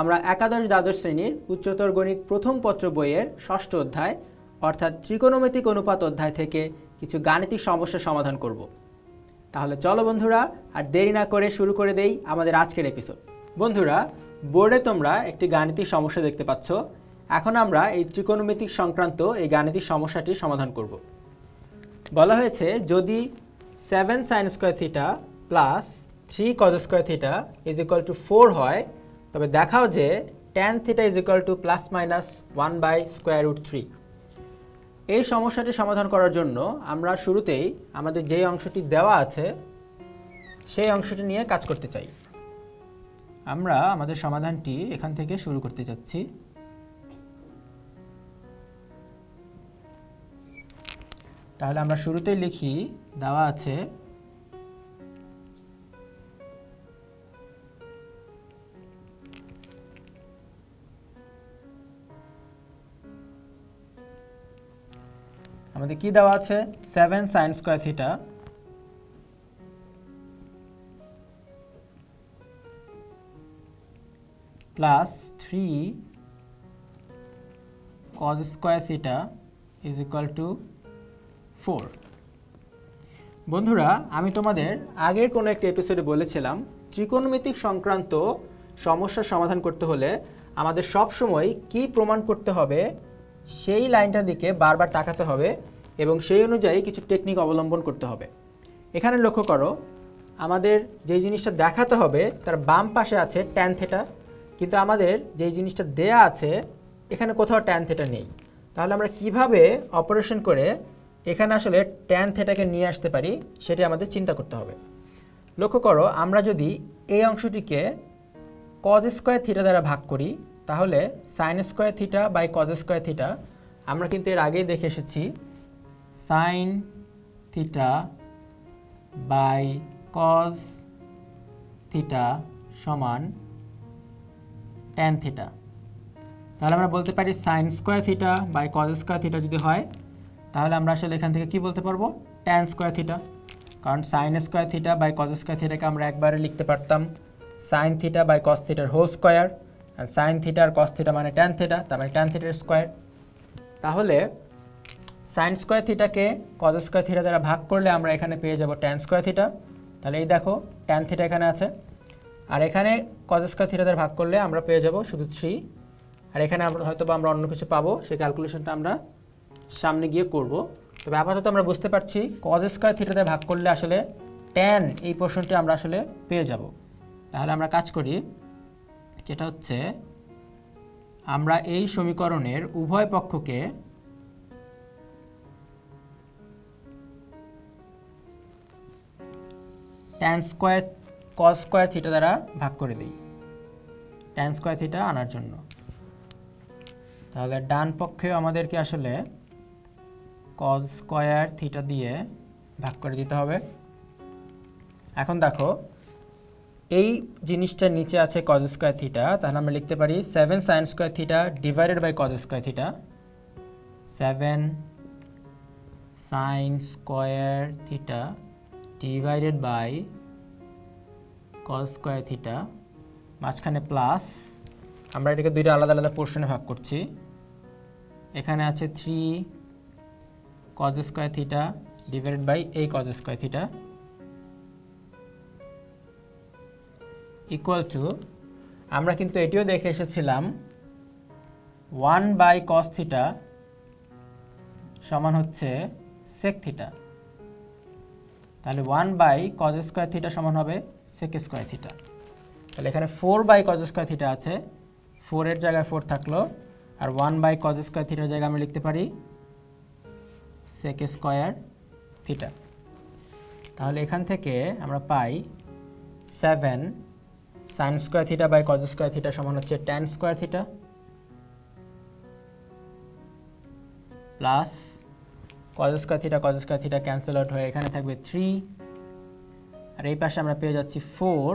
আমরা একাদশ দ্বাদশ শ্রেণির উচ্চতর গণিত প্রথম পত্র বইয়ের ষষ্ঠ অধ্যায়, অর্থাৎ ত্রিকোণমিতিক অনুপাত অধ্যায় থেকে কিছু গাণিতিক সমস্যা সমাধান করব। তাহলে চলো বন্ধুরা, আর দেরি না করে শুরু করে দেই আমাদের আজকের এপিসোড বন্ধুরা, বোর্ডে তোমরা একটি গাণিতিক সমস্যা দেখতে পাচ্ছ। এখন আমরা এই ত্রিকোণমিতিক সংক্রান্ত এই গাণিতিক সমস্যাটি সমাধান করব। বলা হয়েছে, যদি seven sine square theta plus three cos square theta is equal to four হয় তবে দেখাও যে tan theta is equal to plus minus one by square root three এই সমস্যাটি সমাধান করার জন্য আমরা শুরুতেই আমাদের যেই অংশটি দেওয়া আছে, সেই অংশটি নিয়ে কাজ করতে চাই। আমরা আমাদের সমাধানটি এখান থেকে শুরু করতে চাচ্ছি তাহলে আমরা শুরুতেই লিখি, দেওয়া আছে আমাদের কি দেওয়া আছে? Seven sine square theta plus three cos square theta is equal to four বন্ধুরা, আমি তোমাদের আগের কোনো একটি এপিসোডে বলেছিলাম, ত্রিকোণমিতিক সংক্রান্ত সমস্যার সমাধান করতে হলে আমাদের সব সময় কি প্রমাণ করতে হবে, সেই লাইনটার দিকে বারবার তাকাতে হবে এবং সেই অনুযায়ী কিছু টেকনিক অবলম্বন করতে হবে। এখানে লক্ষ্য করো, আমাদের যেই জিনিসটা দেখাতে হবে, তার বাম পাশে আছে ট্যান থেটা কিন্তু আমাদের যেই জিনিসটা দেয়া আছে, এখানে কোথাও ট্যান থেটা নেই। তাহলে আমরা কীভাবে অপারেশন করে এখানে আসলে ট্যান থেটাকে নিয়ে আসতে পারি, সেটি আমাদের চিন্তা করতে হবে। লক্ষ্য করো, আমরা যদি এই অংশটিকে কজ স্কোয়ার থিটা দ্বারা ভাগ করি, তাহলে sine square theta by cos square theta আমরা কিন্তু এর আগেই দেখে এসেছি sine theta by cos theta সমান ট্যান থিটা তাহলে আমরা বলতে পারি sine square theta by cos square theta যদি হয়, তাহলে আমরা আসলে এখান থেকে কি বলতে পারব? ট্যান স্কোয়ার থিটা কারণ sine square theta by cos square থিটাকে আমরা একবারে লিখতে পারতাম সাইন থিটা বাই কস থিটার হোল স্কোয়ার সাইন থিটা আর কস থিটা মানে ট্যান থিটা তার মানে ট্যান থিটার স্কোয়ার তাহলে সাইন স্কোয়ার থিটাকে কজ স্কোয়ার থিটা দ্বারা ভাগ করলে আমরা এখানে পেয়ে যাব ট্যান স্কোয়ার থিটা তাহলে এই দেখো ট্যান থিটা এখানে আছে। আর এখানে কজ স্কোয়ার থিটা দ্বারা ভাগ করলে আমরা পেয়ে যাব শুধু থ্রি আর এখানে আমরা হয়তো বা আমরা অন্য কিছু পাবো, সেই ক্যালকুলেশনটা আমরা সামনে গিয়ে করব। তবে আপাতত আমরা বুঝতে পারছি কজ স্কোয়ার থিটাতে ভাগ করলে আসলে ট্যান এই পোর্শনটি আমরা আসলে পেয়ে যাব। তাহলে আমরা কাজ করি, যেটা হচ্ছে আমরা এই সমীকরণের উভয় পক্ষকে tan square cos square theta দ্বারা ভাগ করে দিই। ট্যান স্কোয়ার থিটা আনার জন্য। তাহলে ডান পক্ষে আমাদেরকে আসলে কজ স্কোয়ার থিটা দিয়ে ভাগ করে দিতে হবে। এখন দেখো, এই জিনিসটার নিচে আছে কজ স্কোয়ার থিটা তাহলে আমরা লিখতে পারি seven sine square theta divided by cos square theta seven sine square theta divided by cos square theta মাঝখানে প্লাস আমরা এটাকে দুইটা আলাদা আলাদা পোর্শনে ভাগ করছি। এখানে আছে three cos square theta divided by এই cos square theta equal to আমরা কিন্তু এটিও দেখে এসেছিলাম ওয়ান বাই কস থিটা সমান হচ্ছে সেক থিটা তাহলে one by cos square theta সমান হবে সেক স্কোয়ার থিটা তাহলে এখানে four by cos square theta আছে। ফোরের জায়গায় ফোর থাকল। আর ওয়ান বাই কজ স্কোয়ার থিটার জায়গায় আমরা লিখতে পারি সেক স্কোয়ার থিটা তাহলে এখান থেকে আমরা পাই seven sine square theta by cos square theta সমান হচ্ছে tan square theta plus cos square theta cos square theta cancel out হয়ে এখানে থাকবে থ্রি আর এই পাশে আমরা পেয়ে যাচ্ছি ফোর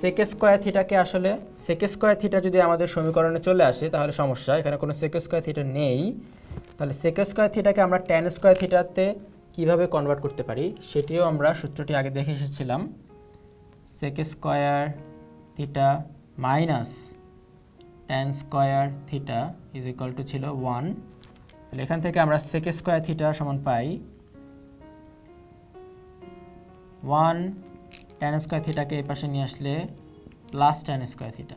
সেকে স্কোয়ার থিটাকে আসলে সেকে স্কোয়ার থিটা যদি আমাদের সমীকরণে চলে আসে, তাহলে সমস্যা, এখানে কোনো সেকে স্কোয়ার থিটা নেই। তাহলে সেকে স্কোয়ার থিটাকে আমরা ট্যান স্কোয়ার থিটাতে কীভাবে কনভার্ট করতে পারি, সেটিও আমরা সূত্রটি আগে দেখে এসেছিলাম। Sec square theta minus tan square theta is equal to ছিল ওয়ান তাহলে এখান থেকে আমরা সেকে স্কোয়ার থিটা সমান পাই ওয়ান ট্যান স্কোয়ার থিটাকে এই পাশে নিয়ে আসলে প্লাস ট্যান স্কোয়ার থিটা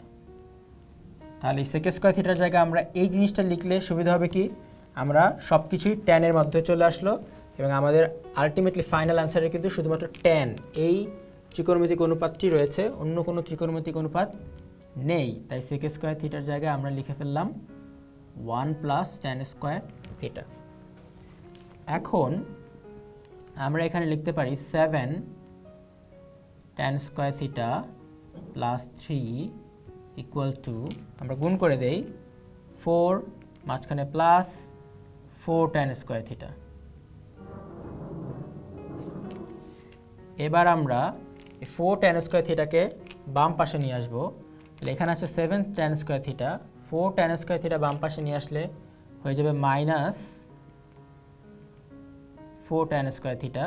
তাহলে সেকে স্কোয়ার থিটার জায়গায় আমরা এই জিনিসটা লিখলে সুবিধা হবে কি? আমরা সব কিছুই ট্যানের মধ্যে চলে আসলো এবং আমাদের আলটিমেটলি ফাইনাল অ্যান্সারে কিন্তু শুধুমাত্র ট্যান এই ত্রিকোণমিতিক অনুপাতটি রয়েছে, অন্য কোনো ত্রিকোণমিতিক অনুপাত নেই। তাই সেকে স্কোয়ার থিটার জায়গায় আমরা লিখে ফেললাম one plus tan square theta এখন আমরা এখানে লিখতে পারি seven tan square theta plus three equal to আমরা গুণ করে দেই ফোর মাঝখানে plus four tan square theta এবার আমরা ফোর ট্যান স্কোয়ার থিটাকে বাম পাশে নিয়ে আসব। এখানে আছে seven tan square theta four tan square theta বাম পাশে নিয়ে আসলে হয়ে যাবে minus four tan square theta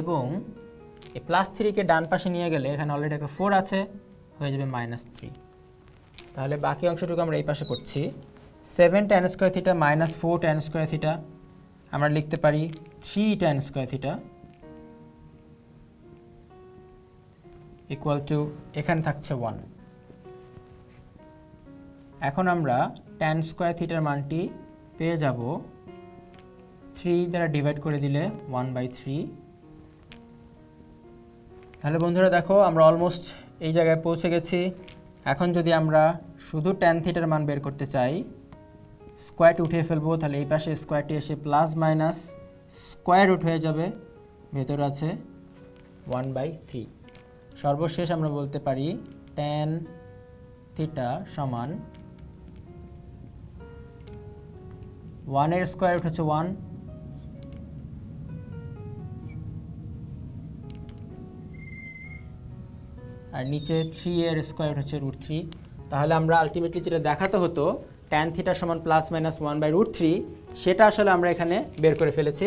এবং এই প্লাস থ্রিকে ডান পাশে নিয়ে গেলে এখানে অলরেডি একটা ফোর আছে, হয়ে যাবে মাইনাস থ্রি তাহলে বাকি অংশটুকু আমরা এই পাশে করছি। Seven tan square theta minus four tan square theta আমরা লিখতে পারি three tan square theta equal to এখানে থাকছে ওয়ান এখন আমরা ট্যান স্কোয়ার থিটার মানটি পেয়ে যাব থ্রি দ্বারা ডিভাইড করে দিলে ওয়ান বাই থ্রি তাহলে বন্ধুরা দেখো, আমরা অলমোস্ট এই জায়গায় পৌঁছে গেছি। এখন যদি আমরা শুধু ট্যান থিটার মান বের করতে চাই স্কোয়ারটি উঠিয়ে ফেলব, তাহলে এই পাশে স্কোয়ারটি এসে প্লাস মাইনাস স্কোয়ার রুট হয়ে যাবে। ভেতর আছে ওয়ান বাই থ্রি সর্বশেষ আমরা বলতে পারি ট্যান থিটা সমান ওয়ানের স্কোয়ার রুট হচ্ছে ওয়ান। আর নিচে থ্রি এর স্কোয়ার হচ্ছে রুট তাহলে আমরা আলটিমেটলি যেটা দেখাতে হতো ট্যান থিটা সমান plus minus one by root three সেটা আসলে আমরা এখানে বের করে ফেলেছি।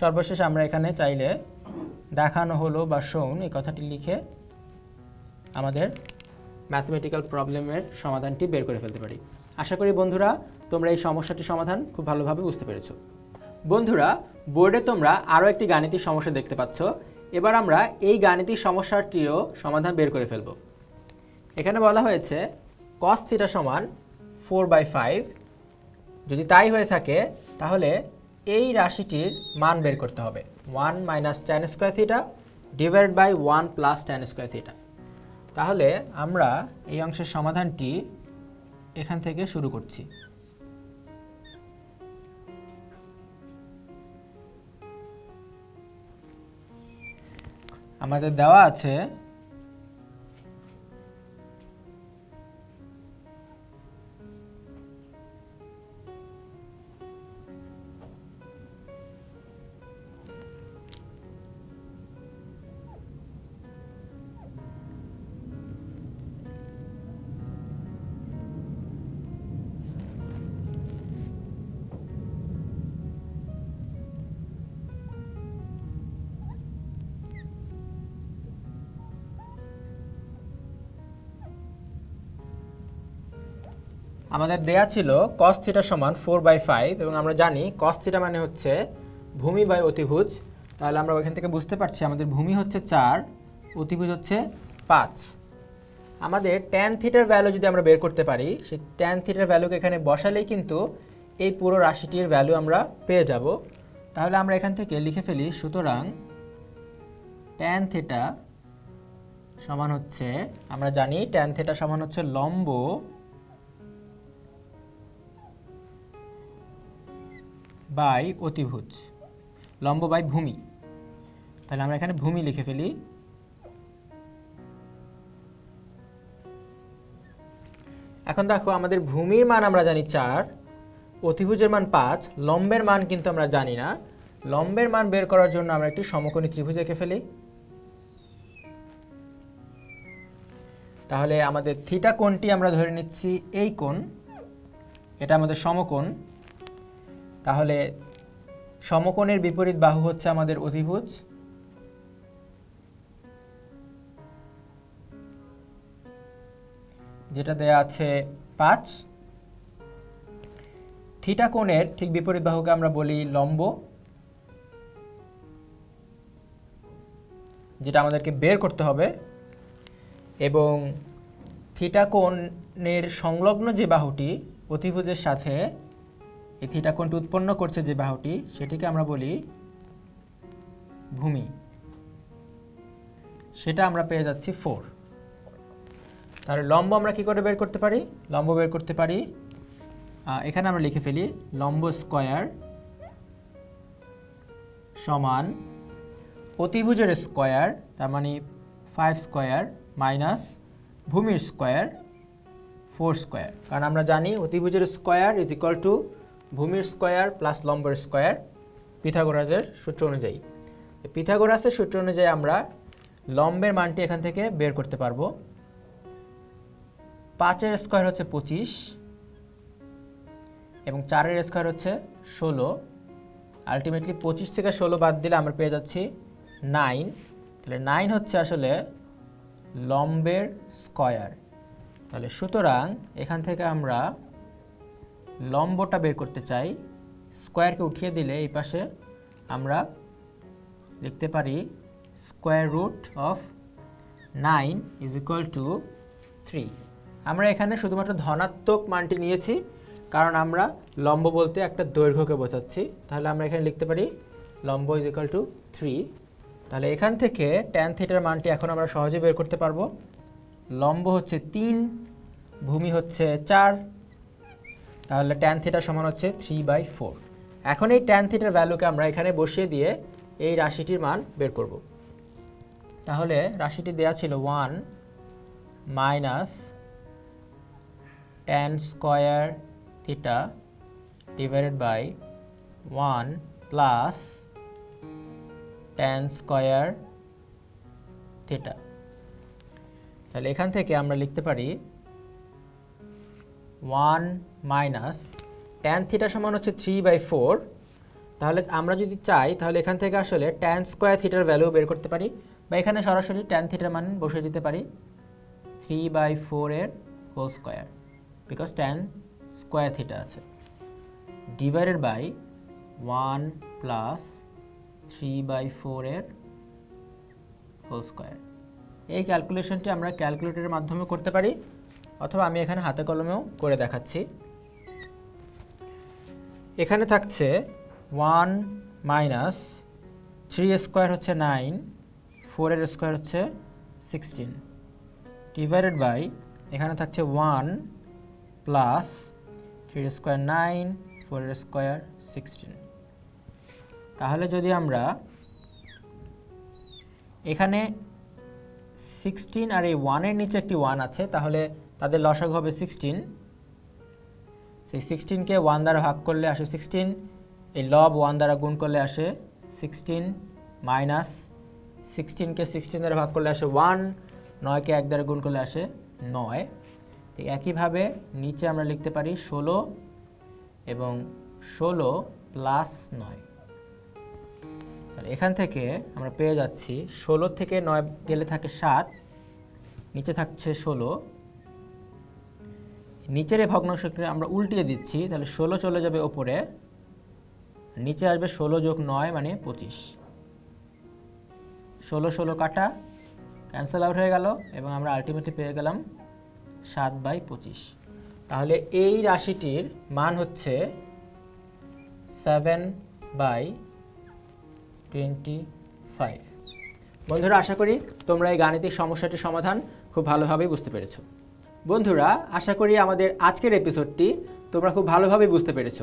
সর্বশেষ আমরা এখানে চাইলে দেখানো হলো বা শোন এই কথাটি লিখে আমাদের ম্যাথমেটিক্যাল প্রবলেমের সমাধানটি বের করে ফেলতে পারি। আশা করি বন্ধুরা, তোমরা এই সমস্যাটির সমাধান খুব ভালোভাবে বুঝতে পেরেছ। বন্ধুরা, বোর্ডে তোমরা আরও একটি গাণিতিক সমস্যা দেখতে পাচ্ছ। এবার আমরা এই গাণিতিক সমস্যাটিরও সমাধান বের করে ফেলব। এখানে বলা হয়েছে কস থিটা সমান ফোর বাই ফাইভ যদি তাই হয়ে থাকে, তাহলে এই রাশিটির মান বের করতে হবে। One minus tan square theta divide by one plus tan square theta তাহলে আমরা এই অংশের সমাধানটি এখান থেকে শুরু করছি। আমাদের দেওয়া আছে আমাদের দেয়া ছিল কস থিটা সমান ফোর বাই ফাইভ এবং আমরা জানি কস থিটা মানে হচ্ছে ভূমি বাই অতিভুজ। তাহলে আমরা ওইখান থেকে বুঝতে পারছি আমাদের ভূমি হচ্ছে চার, অতিভুজ হচ্ছে পাঁচ। আমাদের ট্যান থিটার ভ্যালু যদি আমরা বের করতে পারি, সেই ট্যান থিটার ভ্যালুকে এখানে বসালেই কিন্তু এই পুরো রাশিটির ভ্যালু আমরা পেয়ে যাব। তাহলে আমরা এখান থেকে লিখে ফেলি, সুতরাং ট্যান থিটা সমান হচ্ছে, আমরা জানি ট্যান থিটা সমান হচ্ছে লম্ব বাই অতিভুজ, লম্ব বাই ভূমি। তাহলে আমরা এখানে ভূমি লিখে ফেলি। এখন দেখো আমাদের ভূমির মান আমরা জানি চার, অতিভুজের মান পাঁচ, লম্বের মান কিন্তু আমরা জানি না। লম্বের মান বের করার জন্য আমরা একটি সমকোণী ত্রিভুজ এঁকে ফেলি। তাহলে আমাদের থিটা কোণটি আমরা ধরে নিচ্ছি এই কোণ, এটা আমাদের সমকোণ। তাহলে সমকোণের বিপরীত বাহু হচ্ছে আমাদের অধিভুজ। যেটা দেয়া আছে পাঁচ। থিটা কোণের ঠিক বিপরীত বাহুকে আমরা বলি লম্ব, যেটা আমাদেরকে বের করতে হবে। এবং থিটা কোণের সংলগ্ন যে বাহুটি অতিভুজের সাথে এই থিটা কোণটি উৎপন্ন করছে যে বাহুটি, সেটিকে আমরা বলি ভূমি। সেটা আমরা পেয়ে যাচ্ছি ফোর তাহলে লম্ব আমরা কি করে বের করতে পারি? লম্ব বের করতে পারি এখানে আমরা লিখে ফেলি লম্ব স্কয়ার সমান অতিভুজের স্কয়ার, তার মানে ফাইভ স্কয়ার মাইনাস ভূমির স্কয়ার ফোর স্কয়ার। কারণ আমরা জানি অতিভুজের স্কয়ার ইজ ইকুয়াল টু ভূমির স্কোয়ার প্লাস লম্বের স্কোয়ার পিথাগোরাসের সূত্র অনুযায়ী। পিথাগোরাসের সূত্র অনুযায়ী আমরা লম্বের মানটি এখান থেকে বের করতে পারব। পাঁচের স্কোয়ার হচ্ছে পঁচিশ এবং চারের স্কোয়ার হচ্ছে ষোলো। আলটিমেটলি পঁচিশ থেকে ষোলো বাদ দিলে আমরা পেয়ে যাচ্ছি নাইন। তাহলে নাইন হচ্ছে আসলে লম্বের স্কয়ার। তাহলে সুতরাং এখান থেকে আমরা লম্বটা বের করতে চাই, স্কোয়ারকে উঠিয়ে দিলে এই পাশে আমরা লিখতে পারি square root of nine is equal to three. আমরা এখানে শুধুমাত্র ধনাত্মক মানটি নিয়েছি, কারণ আমরা লম্ব বলতে একটা দৈর্ঘ্যকে বোঝাচ্ছি। তাহলে আমরা এখানে লিখতে পারি লম্ব ইজ ইকুয়াল টু থ্রি। তাহলে এখান থেকে ট্যান থিটার মানটি এখন আমরা সহজে বের করতে পারব। লম্ব হচ্ছে তিন, ভূমি হচ্ছে চার তাহলে ট্যান থিটা সমান হচ্ছে থ্রি বাই ফোর এখন এই ট্যান থিটার ভ্যালুকে আমরা এখানে বসিয়ে দিয়ে এই রাশিটির মান বের করব। তাহলে রাশিটি দেয়া ছিল one minus tan square theta divided by one plus tan square theta তাহলে এখান থেকে আমরা লিখতে পারি ওয়ান মাইনাস ট্যান থিটা সমান হচ্ছে থ্রি বাই ফোর তাহলে আমরা যদি চাই, তাহলে এখান থেকে আসলে ট্যান স্কোয়ার থিটার ভ্যালু বের করতে পারি বা এখানে সরাসরি ট্যান থিটার মান বসিয়ে দিতে পারি থ্রি বাই ফোরের whole square because tan square theta আছে। Divided by one plus three by ফোরের হোল স্কোয়ার এই ক্যালকুলেশনটি আমরা ক্যালকুলেটরের মাধ্যমে করতে পারি। অথবা আমি এখানে হাতে কলমেও করে দেখাচ্ছি। এখানে থাকছে ওয়ান মাইনাস থ্রি স্কোয়ার হচ্ছে নাইন ফোরের স্কোয়ার হচ্ছে সিক্সটিন। ডিভাইডেড বাই, এখানে থাকছে ওয়ান প্লাস থ্রির স্কোয়ার নাইন ফোরের স্কোয়ার সিক্সটিন। তাহলে যদি আমরা এখানে সিক্সটিন আর এই ওয়ানের নিচে একটি ওয়ান আছে, তাহলে তাদের লসাগু হবে সিক্সটিন সেই সিক্সটিনকে ওয়ান দ্বারা ভাগ করলে আসে সিক্সটিন এই লব ওয়ান দ্বারা গুণ করলে আসে সিক্সটিন মাইনাস সিক্সটিনকে সিক্সটিন দ্বারা ভাগ করলে আসে ওয়ান নয়কে এক দ্বারা গুণ করলে আসে নয়। ঠিক একইভাবে নিচে আমরা লিখতে পারি ষোলো এবং ষোলো প্লাস নয়। এখান থেকে আমরা পেয়ে যাচ্ছি। ষোলো থেকে নয় গেলে থাকে সাত, নিচে থাকছে ষোলো। নিচের এই ভগ্নাংশকে আমরা উল্টিয়ে দিচ্ছি, তাহলে ষোলো চলে যাবে ওপরে। নিচে আসবে ষোলো যোগ নয় মানে পঁচিশ। ষোলো ষোলো কাটা ক্যান্সেল আউট হয়ে গেল এবং আমরা আলটিমেটলি পেয়ে গেলাম সাত বাই পঁচিশ। তাহলে এই রাশিটির মান হচ্ছে সেভেন বাই টোয়েন্টি ফাইভ বন্ধুরা, আশা করি তোমরা এই গাণিতিক সমস্যাটির সমাধান খুব ভালোভাবেই বুঝতে পেরেছ। বন্ধুরা, আশা করি আমাদের আজকের এপিসোডটি তোমরা খুব ভালোভাবে বুঝতে পেরেছ।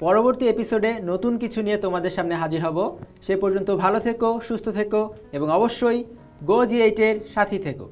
পরবর্তী এপিসোডে নতুন কিছু নিয়ে তোমাদের সামনে হাজির হব। সে পর্যন্ত ভালো থেকো, সুস্থ থেকো এবং অবশ্যই গো জি এইটের সাথী থেকো।